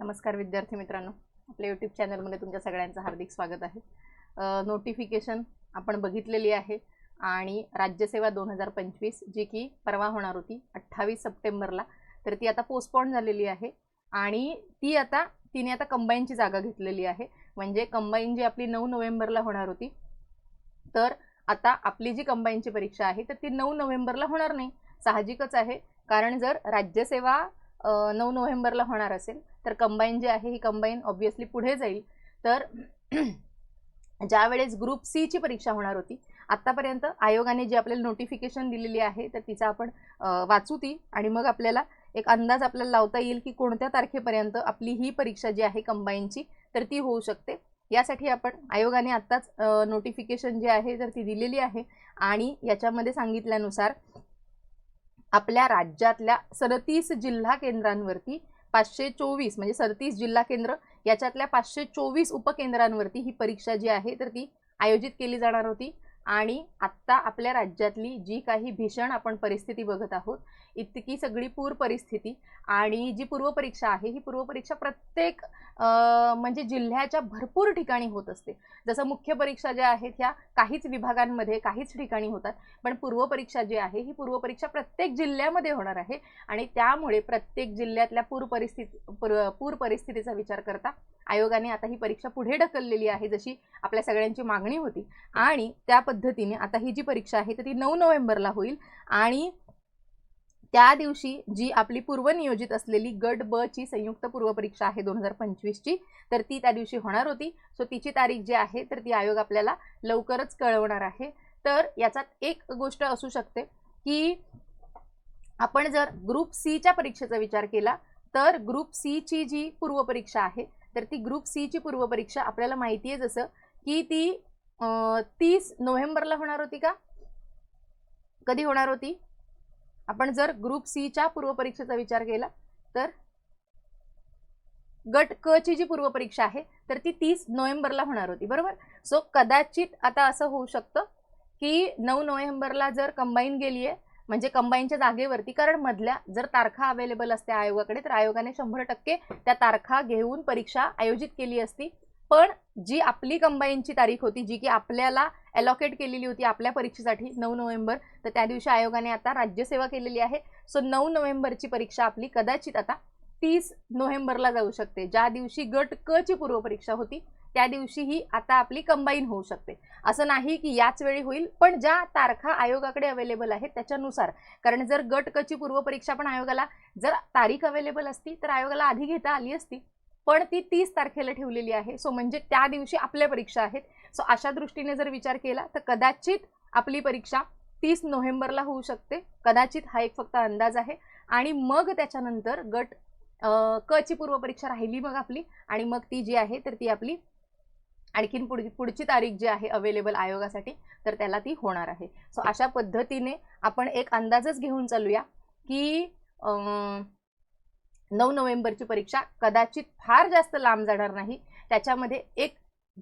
नमस्कार विद्यार्थी मित्रांनो. आपल्या यूट्यूब चॅनलमध्ये तुमच्या सगळ्यांचं हार्दिक स्वागत आहे. नोटिफिकेशन आपण बघितलेली आहे आणि राज्यसेवा दोन हजार पंचवीस जी की परवा होणार होती अठ्ठावीस सप्टेंबरला तर ती आता पोस्टपॉन झालेली आहे आणि ती आता तिने आता कंबाईनची जागा घेतलेली आहे. म्हणजे कंबाईन जी आपली नऊ नोव्हेंबरला होणार होती तर आता आपली जी कंबाईनची परीक्षा आहे तर ती नऊ नोव्हेंबरला होणार नाही. साहजिकच आहे कारण जर राज्यसेवा नऊ नोव्हेंबरला होणार असेल. तर कंबाईन जी आहे ही कंबाईन ऑब्विसली पुढे जाईल. तर ज्या वेळेस ग्रुप सीची परीक्षा होणार होती आत्तापर्यंत आयोगाने जी आपल्याला नोटिफिकेशन दिलेली आहे तर तिचा आपण वाचू ती आणि मग आपल्याला एक अंदाज आपल्याला लावता येईल की कोणत्या तारखेपर्यंत आपली ही परीक्षा जी आहे कंबाईनची तर ती होऊ शकते. यासाठी आपण आयोगाने आत्ताच नोटिफिकेशन जे आहे तर ती दिलेली आहे. आणि याच्यामध्ये सांगितल्यानुसार आपल्या राज्यातल्या सदतीस जिल्हा केंद्रांवरती पाचशे चोवीस म्हणजे सदतीस जिल्हा केंद्र याच्यातल्या पाचशे चोवीस उपकेंद्रांवरती ही परीक्षा जी आहे तर ती आयोजित केली जाणार होती. आणि आत्ता आपल्या राज्यातली जी काही भीषण आपण परिस्थिती बघत आहोत इतकी सगळी पूर परिस्थिती आणि जी पूर्वपरीक्षा आहे ही पूर्वपरीक्षा प्रत्येक म्हणजे जिल्ह्याच्या भरपूर ठिकाणी होत असते. जसं मुख्य परीक्षा ज्या आहेत ह्या काहीच विभागांमध्ये काहीच ठिकाणी होतात. पण पूर्वपरीक्षा जी आहे ही पूर्वपरीक्षा प्रत्येक जिल्ह्यामध्ये होणार आहे आणि त्यामुळे प्रत्येक जिल्ह्यातल्या पूर परिस्थिती पूर परिस्थितीचा विचार करता आयोगाने आता ही परीक्षा पुढे ढकललेली आहे जशी आपल्या सगळ्यांची मागणी होती. आणि त्या पद्धतीने आता ही जी परीक्षा आहे तर ती नऊ नोव्हेंबरला होईल. आणि त्या दिवशी जी आपली पूर्वनियोजित असलेली गट ब ची संयुक्त पूर्वपरीक्षा आहे दोन हजार पंचवीसची तर ती त्या दिवशी होणार होती. सो तिची तारीख जी आहे तर ती आयोग आपल्याला लवकरच कळवणार आहे. तर याच्यात एक गोष्ट असू शकते की आपण जर ग्रुप सीच्या परीक्षेचा विचार केला तर ग्रुप सीची जी पूर्वपरीक्षा आहे तर ती ग्रुप सीची पूर्वपरीक्षा. आपल्याला माहिती आहे जसं की ती तीस नोव्हेंबरला होणार होती का? कधी होणार होती? आपण जर ग्रुप सीच्या पूर्वपरीक्षेचा विचार केला तर गट क ची जी पूर्वपरीक्षा आहे तर ती तीस नोव्हेंबरला होणार होती. बरोबर? सो कदाचित आता असं होऊ शकतं की नऊ नोव्हेंबरला जर कंबाईन गेली आहे म्हणजे कंबाईनच्या जागेवरती कारण मधल्या जर तारखा अवेलेबल असत्या आयोगाकडे तर आयोगाने शंभर टक्के त्या तारखा घेऊन परीक्षा आयोजित केली असती. पण जी आपली कंबाईनची तारीख होती जी की आपल्याला अलॉकेट केलेली होती आपल्या परीक्षेसाठी नऊ नोव्हेंबर तर त्या दिवशी आयोगाने आता राज्यसेवा केलेली आहे. सो नऊ नोव्हेंबरची परीक्षा आपली कदाचित आता तीस नोव्हेंबरला जाऊ शकते ज्या दिवशी गट क ची पूर्वपरीक्षा होती. त्या दिवशी ही आता आपली कंबाईन होऊ शकते. असं नाही की याच वेळी होईल पण ज्या तारखा आयोगाकडे अवेलेबल आहेत त्याच्यानुसार. कारण जर गट कची पूर्वपरीक्षा पण आयोगाला जर तारीख अवेलेबल असती तर आयोगाला आधी घेता आली असती. पण ती तीस तारखेला ठेवलेली आहे. सो म्हणजे त्या दिवशी आपल्या परीक्षा आहेत. सो अशा दृष्टीने जर विचार केला तर कदाचित आपली परीक्षा तीस नोव्हेंबरला होऊ शकते. कदाचित हा एक फक्त अंदाज आहे. आणि मग त्याच्यानंतर गट क ची पूर्वपरीक्षा राहिली मग आपली. आणि मग ती जी आहे तर ती आपली आणखीन पुढ पुढची तारीख जी आहे अवेलेबल आयोगासाठी तर त्याला ती होणार आहे. सो अशा पद्धतीने आपण एक अंदाजच घेऊन चालूया की नऊ नोव्हेंबरची परीक्षा कदाचित फार जास्त लांब जाणार नाही. त्याच्यामध्ये एक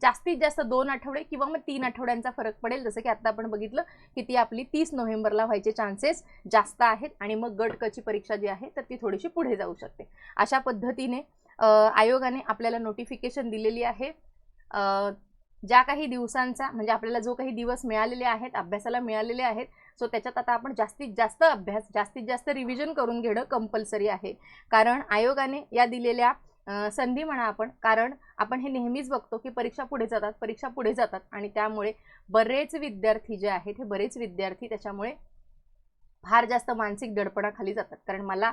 जास्तीत जास्त दोन आठवडे किंवा मग तीन आठवड्यांचा फरक पडेल. जसं की आता आपण बघितलं की ती आपली तीस नोव्हेंबरला व्हायचे चान्सेस जास्त आहेत आणि मग गटकची परीक्षा जी आहे तर ती थोडीशी पुढे जाऊ शकते. अशा पद्धतीने आयोगाने आपल्याला नोटिफिकेशन दिलेली आहे. ज्या काही दिवसांचा म्हणजे आपल्याला जो काही दिवस मिळालेले आहेत अभ्यासाला मिळालेले आहेत सो त्याच्यात आता आपण जास्तीत जास्त अभ्यास जास्तीत जास्त रिव्हिजन करून घेणं कंपल्सरी आहे. कारण आयोगाने या दिलेल्या संधी म्हणा आपण कारण आपण हे नेहमीच बघतो की परीक्षा पुढे जातात परीक्षा पुढे जातात आणि त्यामुळे बरेच विद्यार्थी जे आहेत हे बरेच विद्यार्थी त्याच्यामुळे फार जास्त मानसिक दडपणाखाली जातात. कारण मला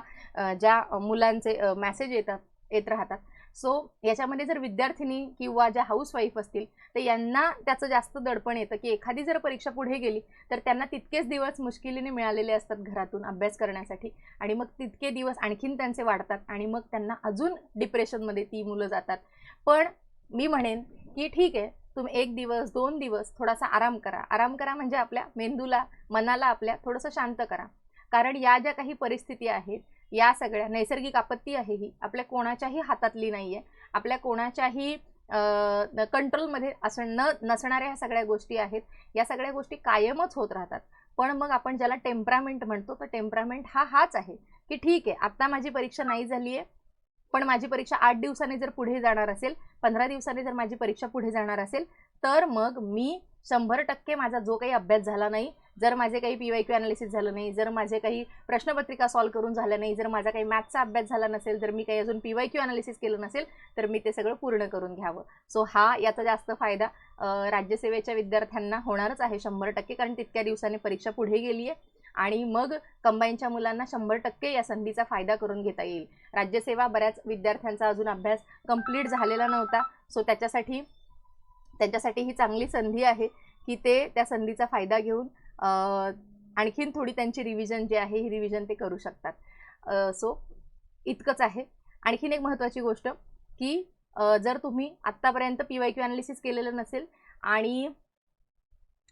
ज्या मुलांचे मॅसेज येतात येत राहतात सो याच्यामध्ये जर विद्यार्थिनी किंवा ज्या हाऊसवाईफ असतील तर यांना त्याचं जास्त दडपण येतं की एखादी जर परीक्षा पुढे गेली तर त्यांना तितकेच दिवस मुश्किलीने मिळालेले असतात घरातून अभ्यास करण्यासाठी. आणि मग तितके दिवस आणखीन त्यांचे वाढतात आणि मग त्यांना अजून डिप्रेशनमध्ये ती मुलं जातात. पण मी म्हणेन की ठीक आहे तुम्ही एक दिवस दोन दिवस थोडासा आराम करा. आराम करा म्हणजे आपल्या मेंदूला मनाला आपल्या थोडंसं शांत करा. कारण या ज्या काही परिस्थिती आहेत या सगळ्या नैसर्गिक आपत्ती आहे ही. आपल्या कोणाच्याही हातातली नाही आहे आपल्या कोणाच्याही कंट्रोलमध्ये असं न नसणाऱ्या ह्या सगळ्या गोष्टी आहेत. या सगळ्या गोष्टी कायमच होत राहतात. पण मग आपण ज्याला टेम्परामेंट म्हणतो तर टेम्परामेंट हा हाच आहे की ठीक आहे आत्ता माझी परीक्षा नाही झाली आहे पण माझी परीक्षा आठ दिवसाने जर पुढे जाणार असेल पंधरा दिवसाने जर माझी परीक्षा पुढे जाणार असेल तर मग मी शंभर टक्के माझा जो काही अभ्यास झाला नाही जर माझे काही पी वाय क्यू अनालिसिस झालं नाही जर माझे काही प्रश्नपत्रिका सॉल्व्ह करून झालं नाही जर माझा काही मॅथचा अभ्यास झाला नसेल जर मी काही अजून पी वाय क्यू अनालिसिस केलं नसेल तर मी ते सगळं पूर्ण करून घ्यावं. सो हा याचा जास्त फायदा राज्यसेवेच्या विद्यार्थ्यांना होणारच आहे शंभर टक्के कारण तितक्या दिवसाने परीक्षा पुढे गेली आहे आणि मग कंबाईनच्या मुलांना शंभर टक्के या संधीचा फायदा करून घेता येईल. राज्यसेवा बऱ्याच विद्यार्थ्यांचा अजून अभ्यास कंप्लीट झालेला नव्हता. सो त्याच्यासाठी त्यांच्यासाठी ही चांगली संधी आहे की ते त्या संधीचा फायदा घेऊन आणखीन थोडी त्यांची रिव्हिजन जी आहे ही रिव्हिजन ते करू शकतात. सो इतकंच आहे. आणखीन एक महत्त्वाची गोष्ट की जर तुम्ही आत्तापर्यंत पी वाय क्यू अनालिसिस केलेलं नसेल आणि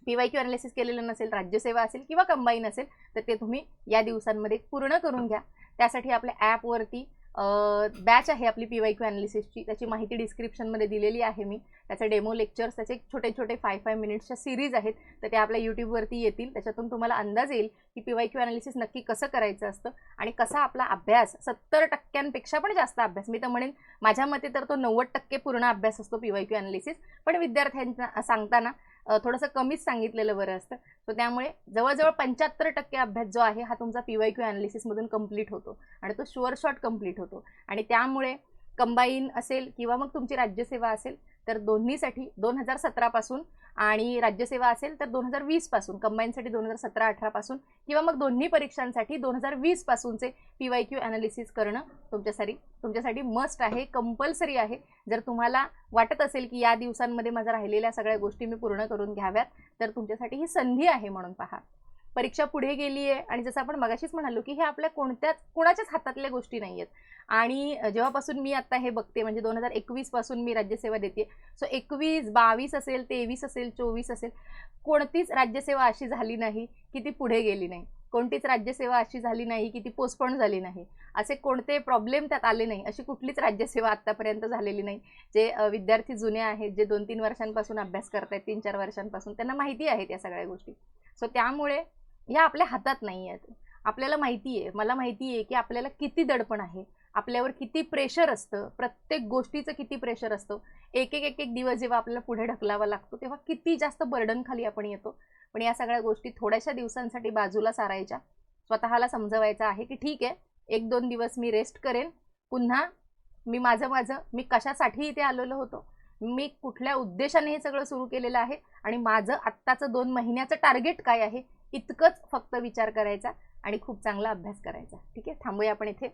पी वाय क्यू अनालिसिस केलेलं नसेल राज्यसेवा असेल किंवा कंबाईन असेल तर ते तुम्ही या दिवसांमध्ये पूर्ण करून घ्या. त्यासाठी आपल्या ॲपवरती बॅच आहे आपली पी वाय क्यू अनालिसिसची त्याची माहिती डिस्क्रिप्शनमध्ये दिलेली आहे मी. त्याचे डेमो लेक्चर्स त्याचे छोटे छोटे फाय फाय मिनिट्सच्या सिरीज आहेत. तर ते आपल्या यूट्यूबवरती येतील. त्याच्यातून तुम्हाला अंदाज येईल की पी वाय क्यू अनालिसिस नक्की कसं करायचं असतं आणि कसा आपला अभ्यास सत्तर टक्क्यांपेक्षा पण जास्त अभ्यास. मी तर म्हणेन माझ्या मते तर तो नव्वद टक्के पूर्ण अभ्यास असतो पी वाय क्यू अनालिसिस पण विद्यार्थ्यांना सांगताना थोडंसं कमीच सांगितलेलं बरं असतं. सो त्यामुळे जवळजवळ पंच्याहत्तर टक्के अभ्यास जो आहे हा तुमचा पी वाय क्यू अनालिसिसमधून कंप्लीट होतो आणि तो शुअर शॉट कंप्लीट होतो. आणि त्यामुळे कंबाईन असेल किंवा मग तुमची राज्यसेवा असेल तर दोन्हीसाठी दोन हजार सतरापासून आणि राज्यसेवा असेल तर दोन हजार वीसपासून कंबाईनसाठी दोन हजार सतरा अठरापासून किंवा मग दोन्ही परीक्षांसाठी दोन हजार वीसपासूनचे पी वाय क्यू ॲनालिसिस करणं तुमच्यासाठी तुमच्यासाठी मस्ट आहे कंपल्सरी आहे. जर तुम्हाला वाटत असेल की या दिवसांमध्ये माझ्या राहिलेल्या सगळ्या गोष्टी मी पूर्ण करून घ्याव्यात तर तुमच्यासाठी ही संधी आहे म्हणून पहा. परीक्षा पुढे गेली आहे आणि जसं आपण मगाशीच म्हणालो की हे आपल्या कोणत्याच कोणाच्याच हातातल्या गोष्टी नाही आहेत आणि जेव्हापासून मी आता हे बघते म्हणजे दोन हजार एकवीसपासून मी राज्यसेवा देते. सो एकवीस बावीस असेल तेवीस असेल चोवीस असेल कोणतीच राज्यसेवा अशी झाली नाही की ती पुढे गेली नाही. कोणतीच राज्यसेवा अशी झाली नाही की ती पोस्टपोन झाली नाही. असे कोणते प्रॉब्लेम त्यात आले नाही अशी कुठलीच राज्यसेवा आत्तापर्यंत झालेली नाही. जे विद्यार्थी जुने आहेत जे दोन तीन वर्षांपासून अभ्यास करतायत तीन चार वर्षांपासून त्यांना माहिती आहेत या सगळ्या गोष्टी. सो त्यामुळे ह्या आपल्या हातात नाही आहेत. आपल्याला माहिती आहे मला माहिती आहे की आपल्याला किती दडपण आहे. आपल्यावर किती प्रेशर असतं. प्रत्येक गोष्टीचं किती प्रेशर असतं. एक एक एक एक दिवस जेव्हा आपल्याला पुढे ढकलावा लागतो तेव्हा किती जास्त बर्डन खाली आपण येतो. पण या सगळ्या गोष्टी थोड्याशा दिवसांसाठी बाजूला सारायच्या. स्वतःला समजवायचं आहे की ठीक आहे एक दोन दिवस मी रेस्ट करेन. पुन्हा मी माझं माझं मी कशासाठी इथे आलेलो होतो? मी कुठल्या उद्देशाने हे सगळं सुरू केलेलं आहे? आणि माझं आत्ताचं दोन महिन्याचं टार्गेट काय आहे? इतकंच फक्त विचार करायचा आणि खूप चांगला अभ्यास करायचा. ठीक आहे? थांबूया आपण इथे.